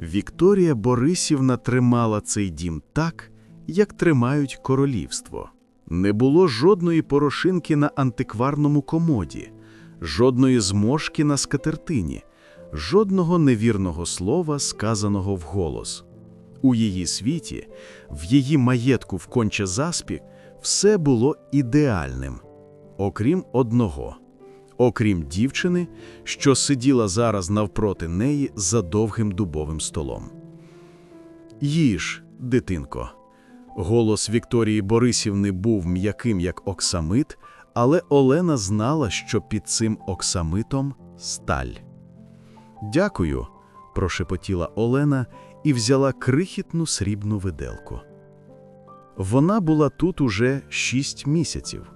Вікторія Борисівна тримала цей дім так, як тримають королівство. Не було жодної порошинки на антикварному комоді, жодної зморшки на скатертині, жодного невірного слова, сказаного вголос. У її світі, в її маєтку в Конче-Заспі, все було ідеальним, окрім одного, окрім дівчини, що сиділа зараз навпроти неї за довгим дубовим столом. Їж, дитинко. Голос Вікторії Борисівни був м'яким, як оксамит, але Олена знала, що під цим оксамитом сталь. Дякую, прошепотіла Олена і взяла крихітну срібну виделку. Вона була тут уже шість місяців.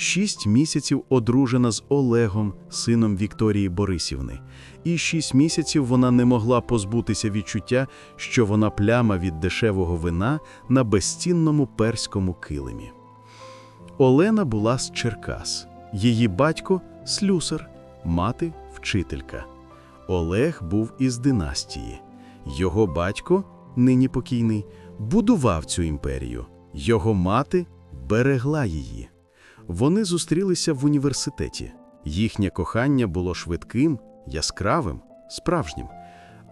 Шість місяців одружена з Олегом, сином Вікторії Борисівни, і шість місяців вона не могла позбутися відчуття, що вона пляма від дешевого вина на безцінному перському килимі. Олена була з Черкас, її батько слюсар, мати вчителька. Олег був із династії. Його батько, нині покійний, будував цю імперію. Його мати берегла її. Вони зустрілися в університеті. Їхнє кохання було швидким, яскравим, справжнім.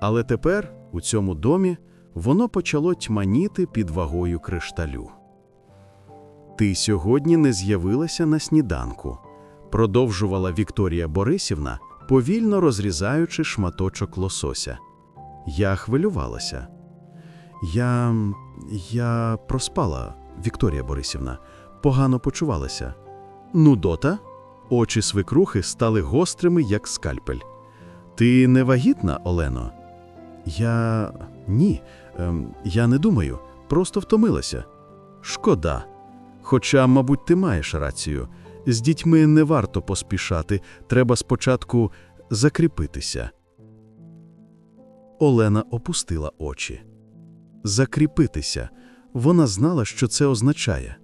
Але тепер, у цьому домі, воно почало тьманіти під вагою кришталю. Ти сьогодні не з'явилася на сніданку, продовжувала Вікторія Борисівна, повільно розрізаючи шматочок лосося. Я хвилювалася. Я. я проспала, Вікторія Борисівна, погано почувалася. Нудота? Очі свекрухи стали гострими, як скальпель. Ти не вагітна, Олено? Я. ні. Ем, я не думаю, просто втомилася. Шкода. Хоча, мабуть, ти маєш рацію. З дітьми не варто поспішати, треба спочатку закріпитися. Олена опустила очі. Закріпитися. Вона знала, що це означає.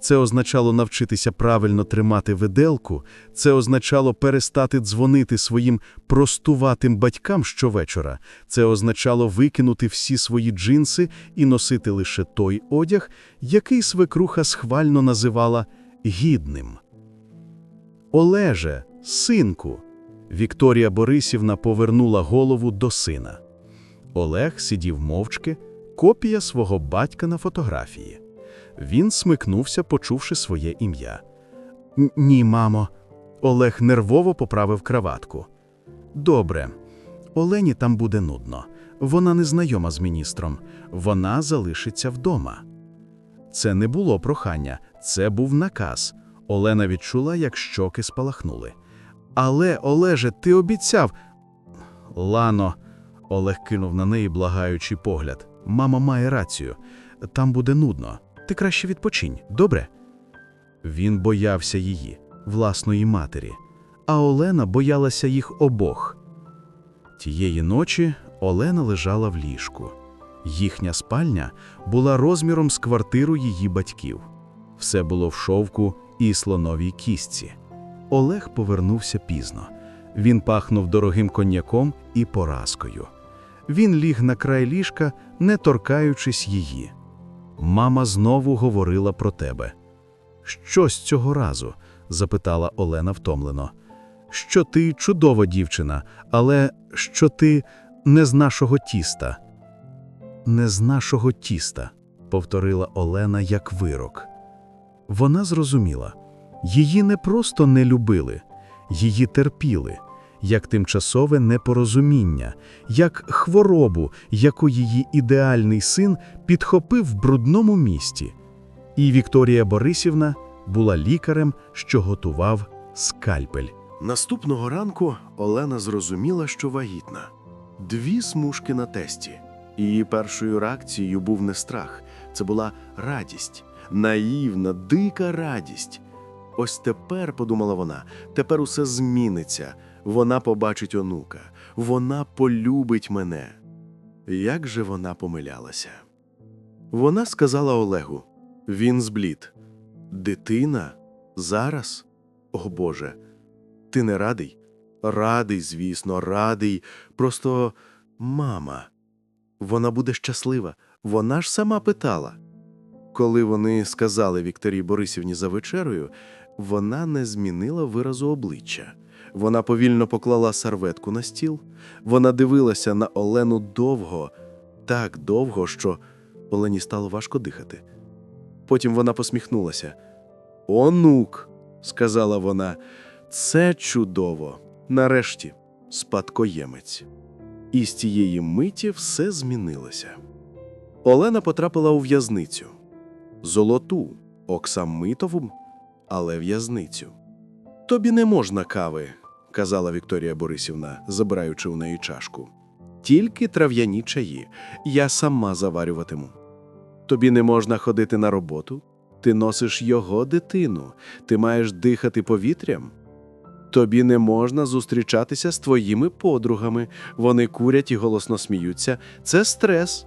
Це означало навчитися правильно тримати виделку, це означало перестати дзвонити своїм простуватим батькам щовечора, це означало викинути всі свої джинси і носити лише той одяг, який свекруха схвально називала гідним. Олеже, синку. Вікторія Борисівна повернула голову до сина. Олег сидів мовчки, копія свого батька на фотографії. Він смикнувся, почувши своє ім'я. Ні, мамо. Олег нервово поправив краватку. Добре. Олені там буде нудно. Вона не знайома з міністром. Вона залишиться вдома. Це не було прохання, це був наказ. Олена відчула, як щоки спалахнули. Але, Олеже, ти обіцяв. Лано, Олег кинув на неї благаючий погляд. Мама має рацію. Там буде нудно. Ти краще відпочинь, добре? Він боявся її, власної матері, а Олена боялася їх обох. Тієї ночі Олена лежала в ліжку. Їхня спальня була розміром з квартиру її батьків. Все було в шовку і слоновій кістці. Олег повернувся пізно. Він пахнув дорогим коньяком і поразкою. Він ліг на край ліжка, не торкаючись її. Мама знову говорила про тебе. Що з цього разу? запитала Олена втомлено. Що ти чудова дівчина, але що ти не з нашого тіста. Не з нашого тіста, повторила Олена як вирок. Вона зрозуміла, її не просто не любили, її терпіли, як тимчасове непорозуміння, як хворобу, яку її ідеальний син підхопив в брудному місті. І Вікторія Борисівна була лікарем, що готував скальпель. Наступного ранку Олена зрозуміла, що вагітна. Дві смужки на тесті. Її першою реакцією був не страх, це була радість, наївна, дика радість. Ось тепер, подумала вона, тепер усе зміниться. Вона побачить онука, вона полюбить мене. Як же вона помилялася? Вона сказала Олегу: він зблід. Дитина? Зараз? О Боже, ти не радий? Радий, звісно, радий. Просто мама. Вона буде щаслива. Вона ж сама питала. Коли вони сказали Вікторії Борисівні за вечерою, вона не змінила виразу обличчя. Вона повільно поклала серветку на стіл. Вона дивилася на Олену довго, так довго, що Олені стало важко дихати. Потім вона посміхнулася. Онук, сказала вона, це чудово. Нарешті, спадкоємець. І з тієї миті все змінилося. Олена потрапила у в'язницю. Золоту, оксамитову, але в'язницю. Тобі не можна кави, казала Вікторія Борисівна, забираючи у неї чашку. Тільки трав'яні чаї. Я сама заварюватиму. Тобі не можна ходити на роботу. Ти носиш його дитину, ти маєш дихати повітрям. Тобі не можна зустрічатися з твоїми подругами. Вони курять і голосно сміються. Це стрес.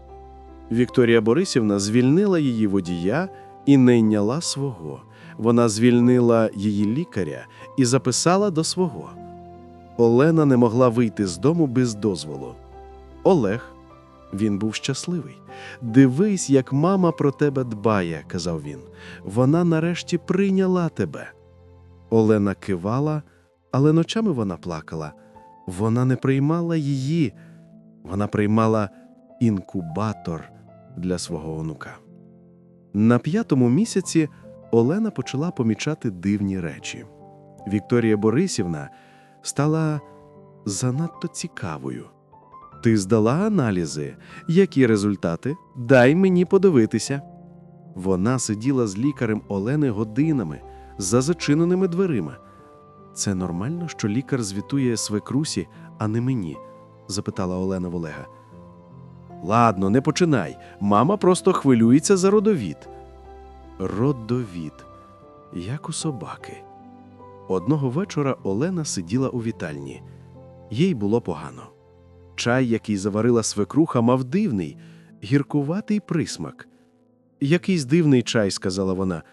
Вікторія Борисівна звільнила її водія і не йняла свого. Вона звільнила її лікаря і записала до свого. Олена не могла вийти з дому без дозволу. Олег, він був щасливий. Дивись, як мама про тебе дбає, казав він. Вона нарешті прийняла тебе. Олена кивала, але ночами вона плакала. Вона не приймала її, вона приймала інкубатор для свого онука. На п'ятому місяці Олена почала помічати дивні речі. Вікторія Борисівна стала занадто цікавою. Ти здала аналізи? Які результати? Дай мені подивитися. Вона сиділа з лікарем Олени годинами за зачиненими дверима. Це нормально, що лікар звітує свекрусі, а не мені? запитала Олена в Олега. Ладно, не починай. Мама просто хвилюється за родовід. Родовід, як у собаки. Одного вечора Олена сиділа у вітальні. Їй було погано. Чай, який заварила свекруха, мав дивний, гіркуватий присмак. Якийсь дивний чай, сказала вона.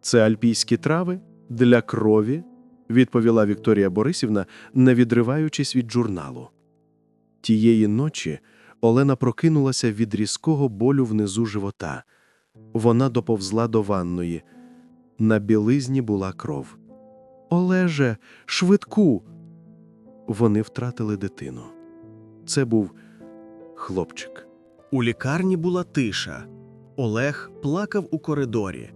Це альпійські трави для крові, відповіла Вікторія Борисівна, не відриваючись від журналу. Тієї ночі Олена прокинулася від різкого болю внизу живота. Вона доповзла до ванної. На білизні була кров. Олеже, швидку. Вони втратили дитину. Це був хлопчик. У лікарні була тиша. Олег плакав у коридорі.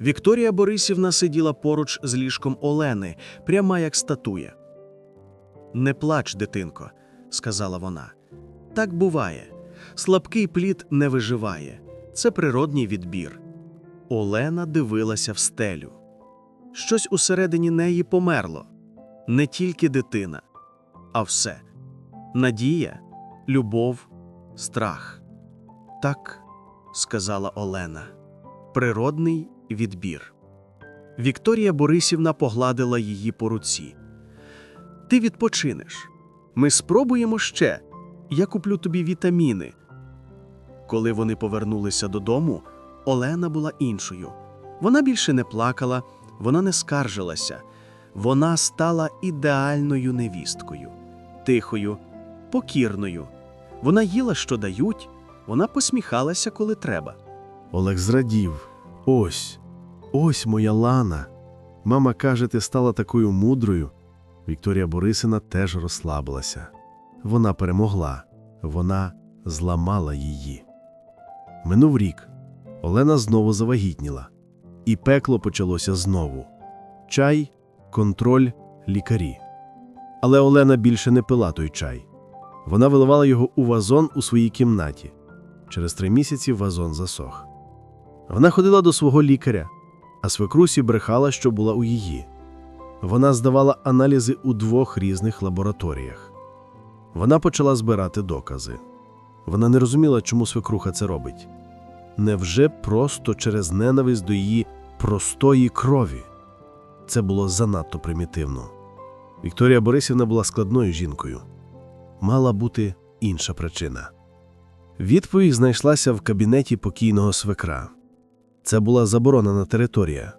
Вікторія Борисівна сиділа поруч з ліжком Олени, пряма як статуя. Не плач, дитинко, сказала вона. Так буває. Слабкий плід не виживає. Це природній відбір. Олена дивилася в стелю. Щось усередині неї померло. Не тільки дитина, а все надія, любов, страх. Так, сказала Олена, природний відбір. Вікторія Борисівна погладила її по руці. Ти відпочинеш. Ми спробуємо ще. Я куплю тобі вітаміни. Коли вони повернулися додому, Олена була іншою. Вона більше не плакала, вона не скаржилася. Вона стала ідеальною невісткою, тихою, покірною. Вона їла, що дають, вона посміхалася, коли треба. Олег зрадів. Ось, ось моя Лана. Мама каже, ти стала такою мудрою. Вікторія Борисина теж розслабилася. Вона перемогла, вона зламала її. Минув рік. Олена знову завагітніла. І пекло почалося знову. Чай, контроль, лікарі. Але Олена більше не пила той чай. Вона виливала його у вазон у своїй кімнаті. Через три місяці вазон засох. Вона ходила до свого лікаря, а свекрусі брехала, що була у її. Вона здавала аналізи у двох різних лабораторіях. Вона почала збирати докази. Вона не розуміла, чому свекруха це робить. Невже просто через ненависть до її простої крові? Це було занадто примітивно. Вікторія Борисівна була складною жінкою. Мала бути інша причина. Відповідь знайшлася в кабінеті покійного свекра. Це була заборонена територія.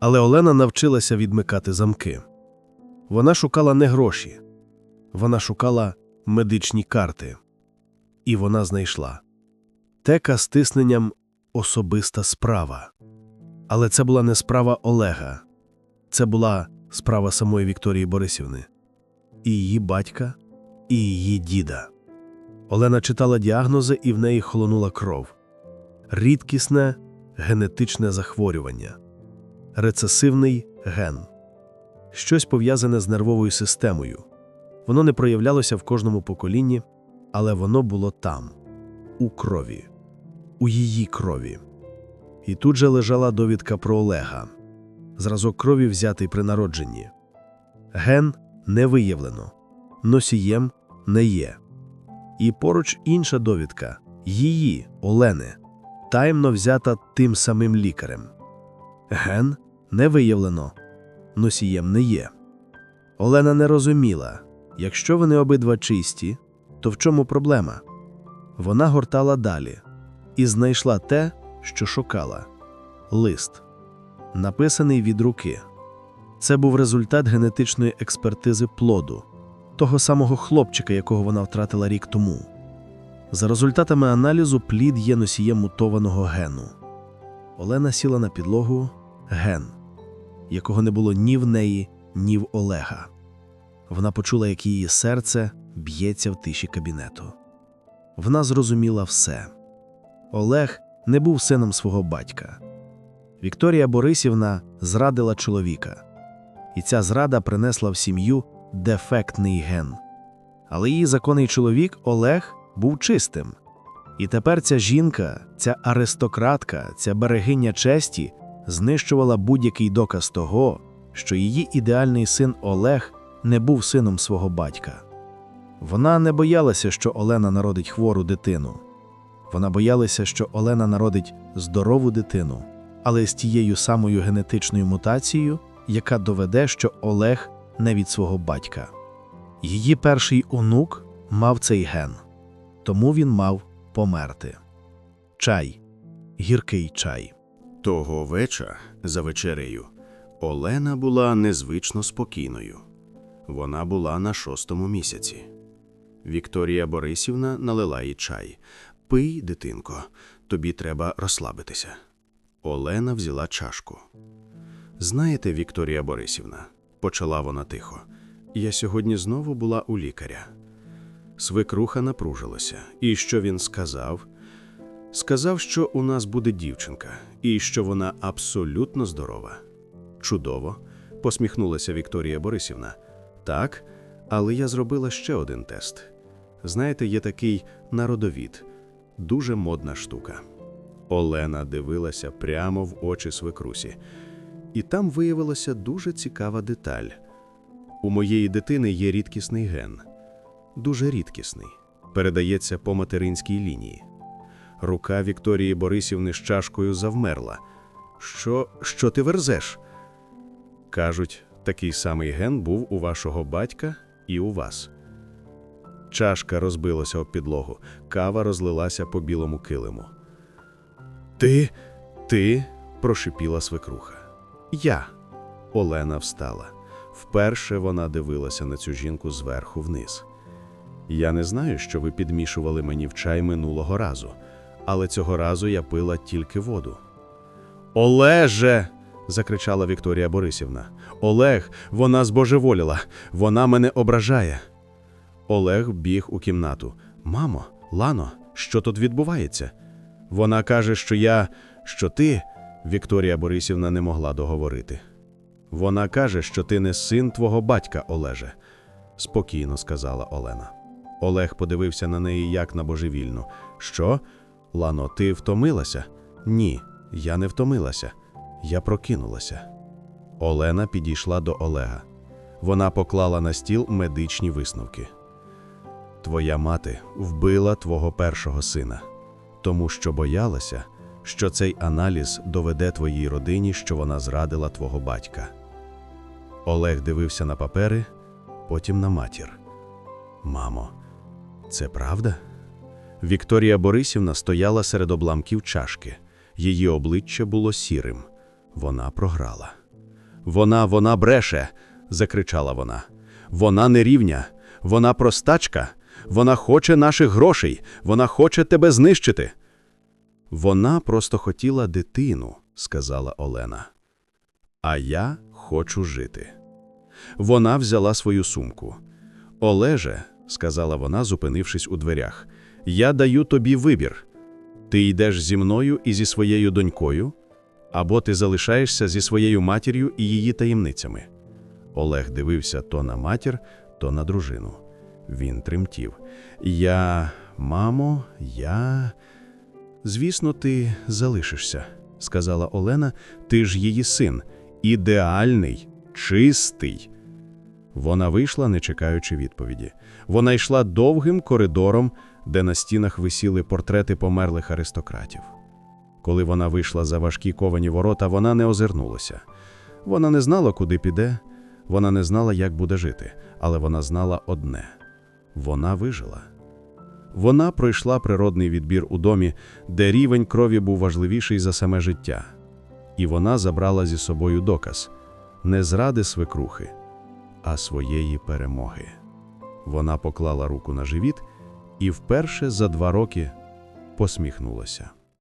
Але Олена навчилася відмикати замки. Вона шукала не гроші, вона шукала медичні карти. І вона знайшла. Тека з тисненням особиста справа. Але це була не справа Олега. Це була справа самої Вікторії Борисівни, і її батька, і її діда. Олена читала діагнози, і в неї холонула кров. Рідкісне генетичне захворювання, рецесивний ген, щось пов'язане з нервовою системою. Воно не проявлялося в кожному поколінні, але воно було там, у крові, у її крові. І тут же лежала довідка про Олега, зразок крові взятий при народженні. Ген не виявлено, носієм не є. І поруч інша довідка її, Олени, таємно взята тим самим лікарем. Ген не виявлено, носієм не є. Олена не розуміла, якщо вони обидва чисті, то в чому проблема? Вона гортала далі і знайшла те, що шукала лист, написаний від руки. Це був результат генетичної експертизи плоду, того самого хлопчика, якого вона втратила рік тому. За результатами аналізу, плід є носієм мутованого гену. Олена сіла на підлогу ген, якого не було ні в неї, ні в Олега. Вона почула, як її серце б'ється в тиші кабінету. Вона зрозуміла все. Олег не був сином свого батька. Вікторія Борисівна зрадила чоловіка, і ця зрада принесла в сім'ю дефектний ген. Але її законний чоловік Олег був чистим. І тепер ця жінка, ця аристократка, ця берегиня честі знищувала будь-який доказ того, що її ідеальний син Олег не був сином свого батька. Вона не боялася, що Олена народить хвору дитину. Вона боялася, що Олена народить здорову дитину, але з тією самою генетичною мутацією, яка доведе, що Олег не від свого батька. Її перший онук мав цей ген, тому він мав померти. Чай, гіркий чай. Того вечора за вечерею Олена була незвично спокійною. Вона була на шостому місяці. Вікторія Борисівна налила їй чай. Пий, дитинко, тобі треба розслабитися. Олена взяла чашку. Знаєте, Вікторія Борисівна, почала вона тихо, я сьогодні знову була у лікаря. Свекруха напружилася. І що він сказав? Сказав, що у нас буде дівчинка, і що вона абсолютно здорова. Чудово, посміхнулася Вікторія Борисівна. Так, але я зробила ще один тест. Знаєте, є такий народовід, дуже модна штука. Олена дивилася прямо в очі свекрусі, і там виявилася дуже цікава деталь. У моєї дитини є рідкісний ген, дуже рідкісний, передається по материнській лінії. Рука Вікторії Борисівни з чашкою завмерла. Що, що ти верзеш? Кажуть, такий самий ген був у вашого батька і у вас. Чашка розбилася об підлогу, кава розлилася по білому килиму. Ти, ти, прошипіла свекруха. Я. Олена встала. Вперше вона дивилася на цю жінку зверху вниз. Я не знаю, що ви підмішували мені в чай минулого разу, але цього разу я пила тільки воду. Олеже. закричала Вікторія Борисівна. Олег, вона збожеволіла, вона мене ображає. Олег біг у кімнату. Мамо, Лано, що тут відбувається? Вона каже, що я, що ти. Вікторія Борисівна не могла договорити. Вона каже, що ти не син твого батька, Олеже, спокійно сказала Олена. Олег подивився на неї як на божевільну. Що? Лано, ти втомилася? Ні, я не втомилася. Я прокинулася. Олена підійшла до Олега. Вона поклала на стіл медичні висновки. Твоя мати вбила твого першого сина, тому що боялася, що цей аналіз доведе твоїй родині, що вона зрадила твого батька. Олег дивився на папери, потім на матір. Мамо, це правда? Вікторія Борисівна стояла серед обламків чашки. Її обличчя було сірим. Вона програла. Вона, вона бреше, закричала вона. Вона не рівня, вона простачка, Вона хоче наших грошей, вона хоче тебе знищити. Вона просто хотіла дитину, сказала Олена. А я хочу жити. Вона взяла свою сумку. Олеже, сказала вона, зупинившись у дверях, я даю тобі вибір. Ти йдеш зі мною і зі своєю донькою, або ти залишаєшся зі своєю матір'ю і її таємницями. Олег дивився то на матір, то на дружину. Він тремтів. Я, мамо, я. Звісно, ти залишишся, сказала Олена. Ти ж її син, ідеальний, чистий. Вона вийшла, не чекаючи відповіді. Вона йшла довгим коридором, де на стінах висіли портрети померлих аристократів. Коли вона вийшла за важкі ковані ворота, вона не озирнулася. Вона не знала, куди піде, вона не знала, як буде жити, але вона знала одне вона вижила. Вона пройшла природний відбір у домі, де рівень крові був важливіший за саме життя. І вона забрала зі собою доказ не зради свекрухи, а своєї перемоги. Вона поклала руку на живіт і вперше за два роки посміхнулася.